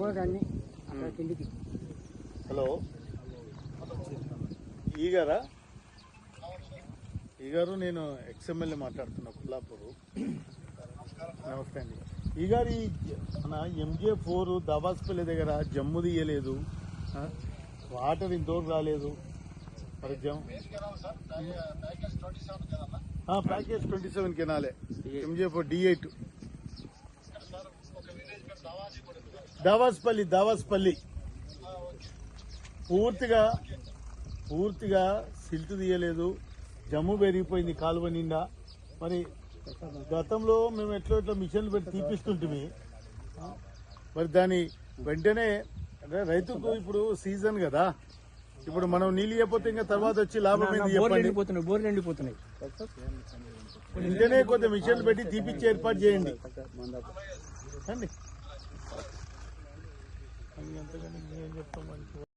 అక్కడ కిందికి హలో. ఈ గారా ఈ గారు నేను ఎక్స్ఎమ్మెల్యే మాట్లాడుతున్నా కుల్లాపూరు నమస్తే అండి. ఈ గారు ఈ మన ఎంజే ఫోర్ దాబాస్పల్లి దగ్గర జమ్ము తీయలేదు? వాటర్ ఇంతవరకు రాలేదు. మరి జమ్ ఆ, package twenty seven కెనాలే. MJ four D eight. దావాస్పల్లి దావాస్పల్లి. పూర్తిగా పూర్తిగా సిల్ట్ తీయలేదు. జమ్ము పెరిగిపోయింది కాలువ నిండా. మరి గతంలో మేము ఎట్లా ఎట్లా మిషన్లు పెట్టి తీపిస్తుంటిమి మరి దాని వెంటనే అంటే రైతుకు ఇప్పుడు సీజన్ కదా. ఇప్పుడు మనం నీళ్ళు ఇవ్వకపోతే ఇంకా తర్వాత వచ్చి లాభం ఏంది బోర్లు చెప్పండి. ఎండిపోతున్నాయి బోర్లు ఎండిపోతున్నాయి. వెంటనే కొద్దిగా మిషన్లు పెట్టి తీపిచ్చి ఏర్పాటు చేయండి. అంతేగాని మేము చెప్తాం